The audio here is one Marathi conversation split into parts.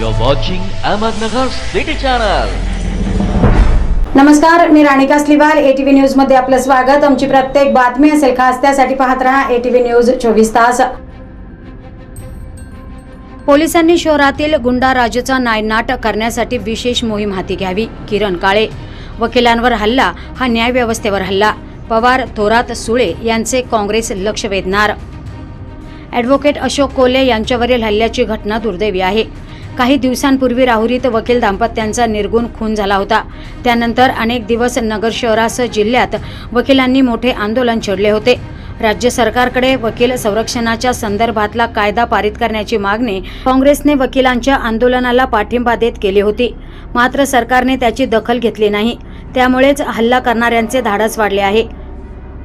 You're watching Ahmednagar City Channel. नमस्कार मी राणिका स्लिवाल एटीव्ही न्यूजमध्ये आपलं स्वागत. आमची प्रत्येक बातमी असेल खास त्यासाठी पाहत राहा एटीव्ही न्यूज चोवीस तास. पोलिसांनी शहरातील गुंडाराजचा नायनाट करण्यासाठी विशेष मोहीम हाती घ्यावी किरण काळे. वकिलांवर हल्ला हा न्यायव्यवस्थेवर हल्ला. पवार थोरात सुळे यांचे काँग्रेस लक्ष वेधणार. ॲडव्होकेट अशोक कोले यांच्यावरील हल्ल्याची घटना दुर्दैवी आहे. काही दिवसांपूर्वी राहुरीत वकील दाम्पत्यांचा निर्गुण खून झाला होता. त्यानंतर अनेक दिवस नगर शहरासह जिल्ह्यात वकिलांनी मोठे आंदोलन छेडले होते. राज्य सरकारकडे वकील संरक्षणाच्या संदर्भातला कायदा पारित करण्याची मागणी काँग्रेसने वकिलांच्या आंदोलनाला पाठिंबा देत केली होती. मात्र सरकारने त्याची दखल घेतली नाही. त्यामुळेच हल्ला करणाऱ्यांचे धाडस वाढले आहे.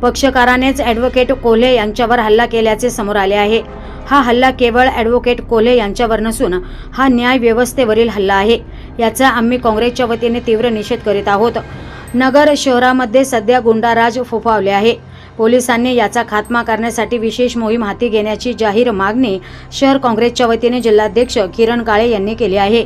पक्षकारानेच ॲडव्होकेट कोल्हे यांच्यावर हल्ला केल्याचे समोर आले आहे. हा हल्ला केवळ ॲडव्होकेट कोल्हे यांच्यावर नसून हा न्याय व्यवस्थेवरील हल्ला आहे. याचा आम्ही काँग्रेसच्या वतीने तीव्र निषेध करीत आहोत. नगर शहरामध्ये सध्या गुंडाराज फोफावले आहे. पोलिसांनी याचा खात्मा करण्यासाठी विशेष मोहीम हाती घेण्याची जाहीर मागणी शहर काँग्रेसच्या वतीने जिल्हाध्यक्ष किरण काळे यांनी केली आहे.